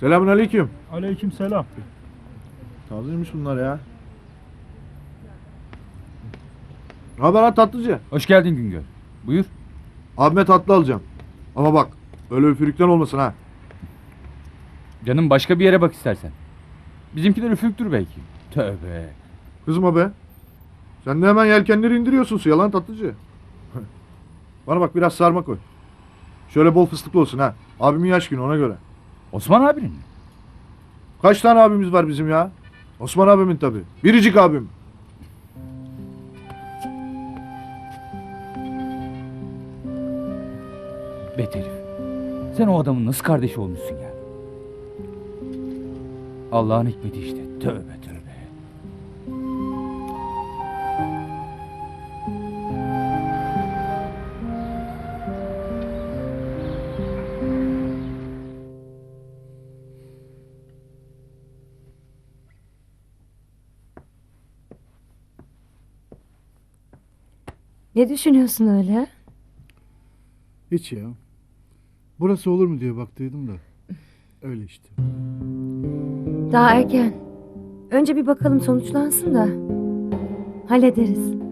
Selamun aleyküm. Aleyküm selam. Tazeymiş bunlar ya. Ne haber lan tatlıcı? Hoş geldin Güngör. Buyur. Abime tatlı alacağım. Ama bak öyle üfürükten olmasın ha. Canım başka bir yere bak istersen. Bizimkiler üfürüktür belki. Tövbe. Kızma be. Sen de hemen yelkenleri indiriyorsun suya lan tatlıcı. Bana bak biraz sarma koy. Şöyle bol fıstıklı olsun ha. Abimin yaş günü ona göre. Osman abinin mi? Kaç tane abimiz var bizim ya? Osman abimin tabi. Biricik abim. Bet herif. Sen o adamın nasıl kardeşi olmuşsun ya? Allah'ın hikmeti işte. Tövbe tövbe. Ne düşünüyorsun öyle? Hiç ya. Burası olur mu diye baktıydım da. Öyle işte. Daha erken. Önce bir bakalım sonuçlansın da. Hallederiz.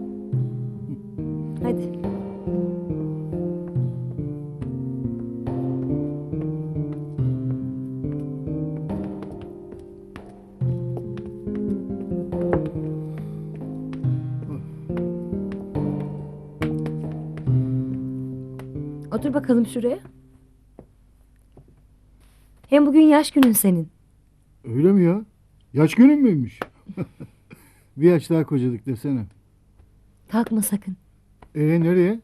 Otur bakalım şuraya. Hem bugün yaş günün senin. Öyle mi ya? Yaş günün müymüş? bir yaş daha kocadık desene. Kalkma sakın. Ee nereye?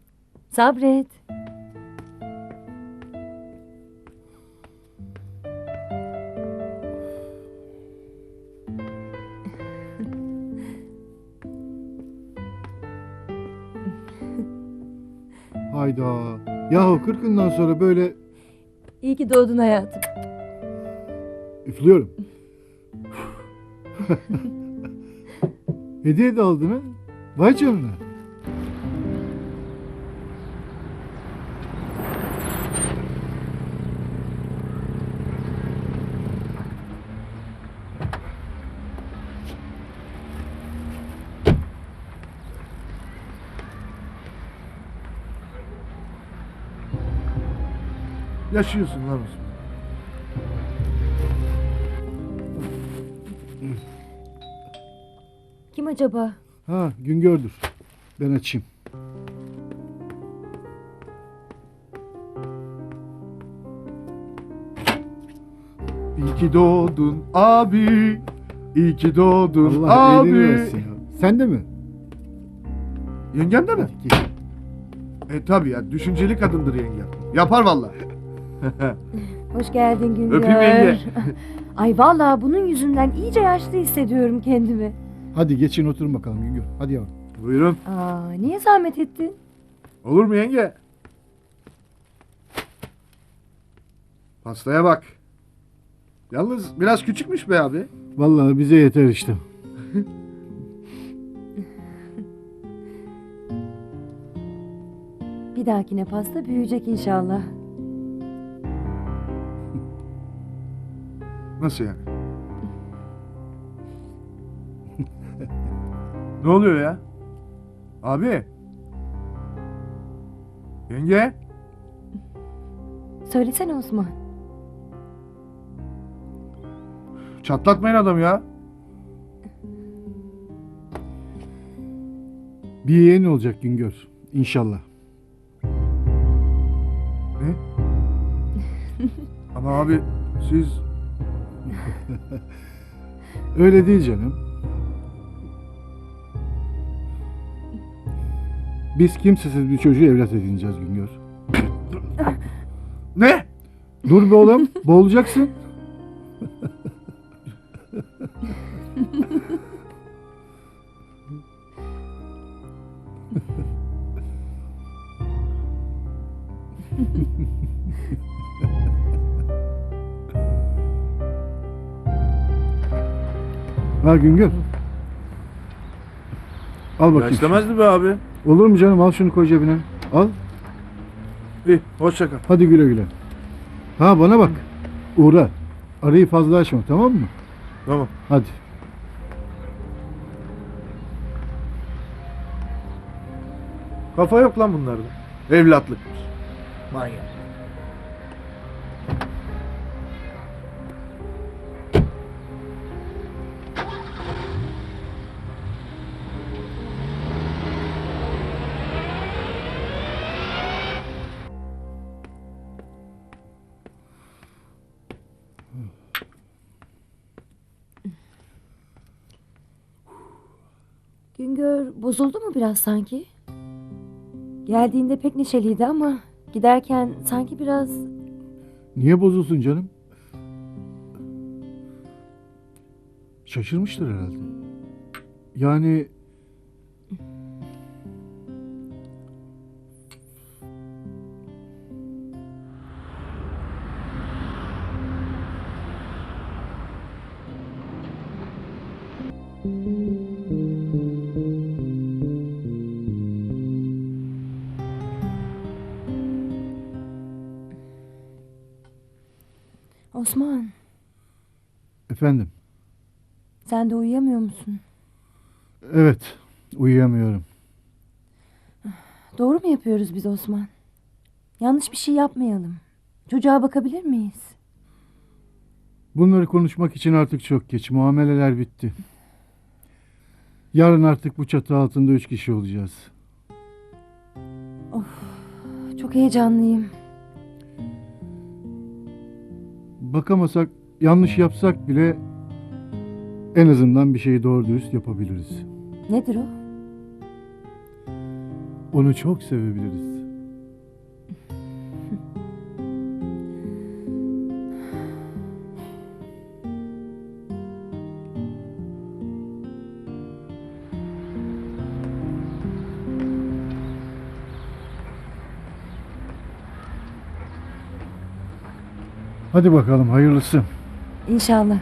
Sabret. Hayda. Yahu kırkından sonra böyle İyi ki doğdun hayatım. üflüyorum. Hediye de aldın ha? Vay canına. Yaşıyorsun lan Osman. Kim acaba? Ha Güngör'dür. Ben açayım. İyi ki doğdun abi. İyi ki doğdun Allah abi. iyiliğini versin ya. Sen de mi? Yengem de mi? E tabi ya düşünceli kadındır yengem. Yapar valla. Hoş geldin Güngör. Öpeyim yenge. Ay vallahi bunun yüzünden iyice yaşlı hissediyorum kendimi. Hadi geçin oturun bakalım Güngör. Hadi yavrum. Buyurun. Aa, niye zahmet ettin? Olur mu yenge? Pastaya bak. Yalnız biraz küçükmüş be abi. Vallahi bize yeter işte. Bir dahakine pasta büyüyecek inşallah. Nasıl yani? ne oluyor ya? Abi. Yenge. Söylesene Osman. Çatlatmayın adam ya. Bir yeğen olacak Güngör. İnşallah. Ne? Ama abi siz Öyle değil canım. Biz kimsesiz bir çocuğu evlat edineceğiz Güngör. ne? Dur be oğlum, boğulacaksın. Ha Güngör. Al Ya bakayım. istemezdi be abi. Olur mu canım? Al şunu koy cebine. Al. İyi hoşça kal. Hadi güle güle. Ha bana bak. Uğra. Arayı fazla açma tamam mı? Tamam. Hadi. Kafa yok lan bunlarda. Evlatlıkmış. Manyak. Güngör bozuldu mu biraz sanki? Geldiğinde pek neşeliydi ama giderken sanki biraz Niye bozulsun canım? Şaşırmıştır herhalde. Yani Osman efendim. sen de uyuyamıyor musun? Evet. Uyuyamıyorum. Doğru mu yapıyoruz biz Osman? Yanlış bir şey yapmayalım. Çocuğa bakabilir miyiz? Bunları konuşmak için artık çok geç. Muameleler bitti. Yarın artık bu çatı altında üç kişi olacağız. Çok heyecanlıyım. Bakamasak, yanlış yapsak bile en azından bir şeyi doğru dürüst yapabiliriz. Nedir o? Onu çok sevebiliriz. Hadi bakalım hayırlısı. İnşallah.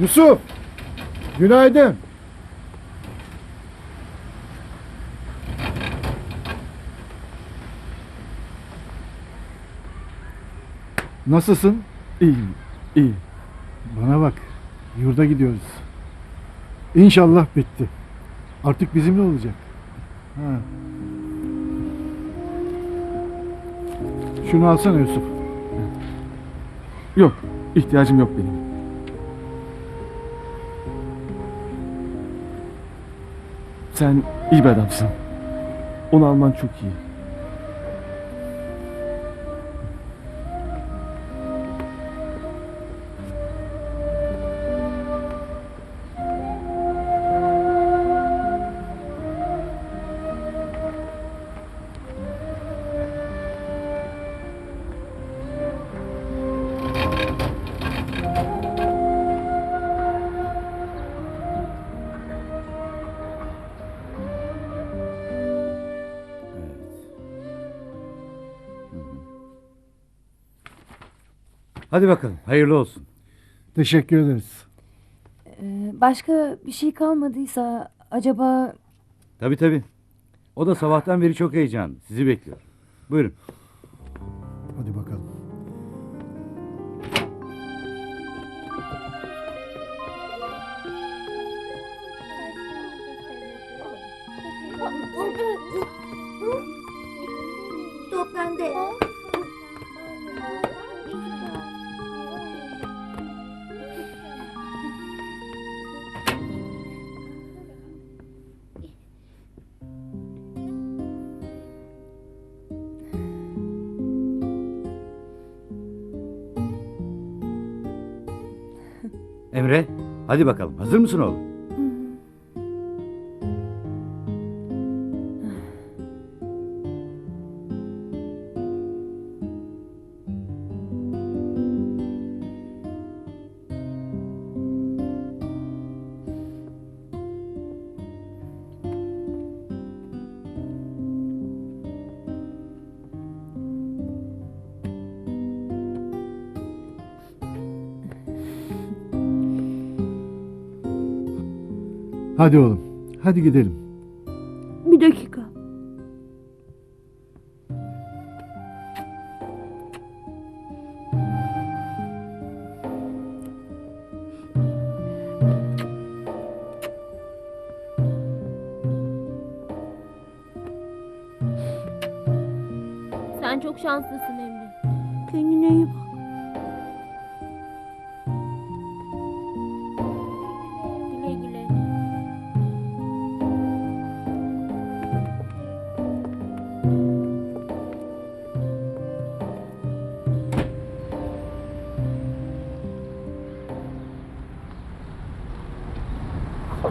Yusuf! Günaydın. Nasılsın? İyiyim, iyi. Bana bak. Yurda gidiyoruz. İnşallah bitti. Artık bizimle olacak. Ha. Şunu alsana Yusuf. Yok, ihtiyacım yok benim. Sen iyi bir adamsın. Onu alman çok iyi. Hadi bakalım hayırlı olsun. Teşekkür ederiz. Ee, başka bir şey kalmadıysa acaba Tabii tabii. O da sabahtan beri çok heyecanlı. Sizi bekliyor. Buyurun. Hadi bakalım. Top bende. Emre hadi bakalım hazır mısın oğlum? Hadi oğlum. Hadi gidelim. Bir dakika. Sen çok şanslısın Emre. Kendine iyi bak. Gir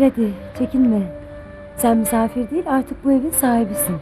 hadi çekinme. Sen misafir değil artık bu evin sahibisin.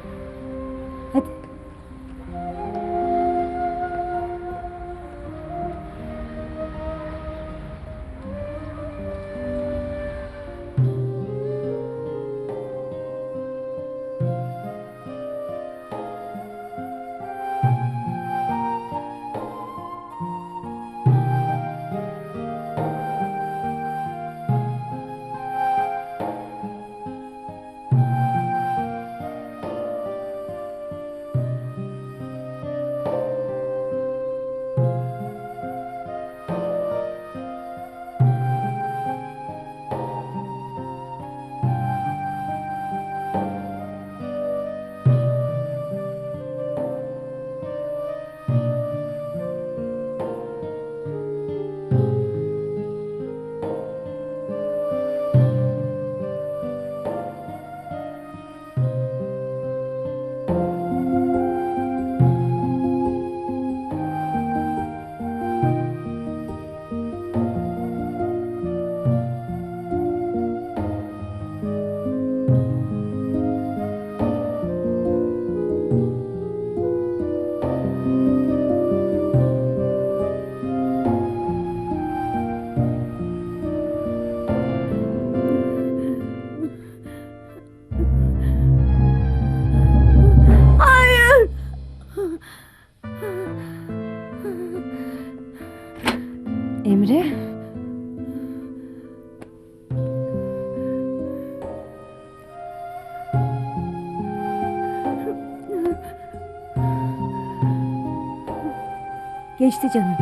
Geçti canım.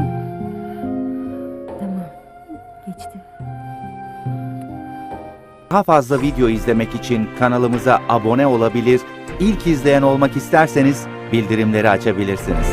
Tamam. Geçti. Daha fazla video izlemek için kanalımıza abone olabilir, ilk izleyen olmak isterseniz bildirimleri açabilirsiniz.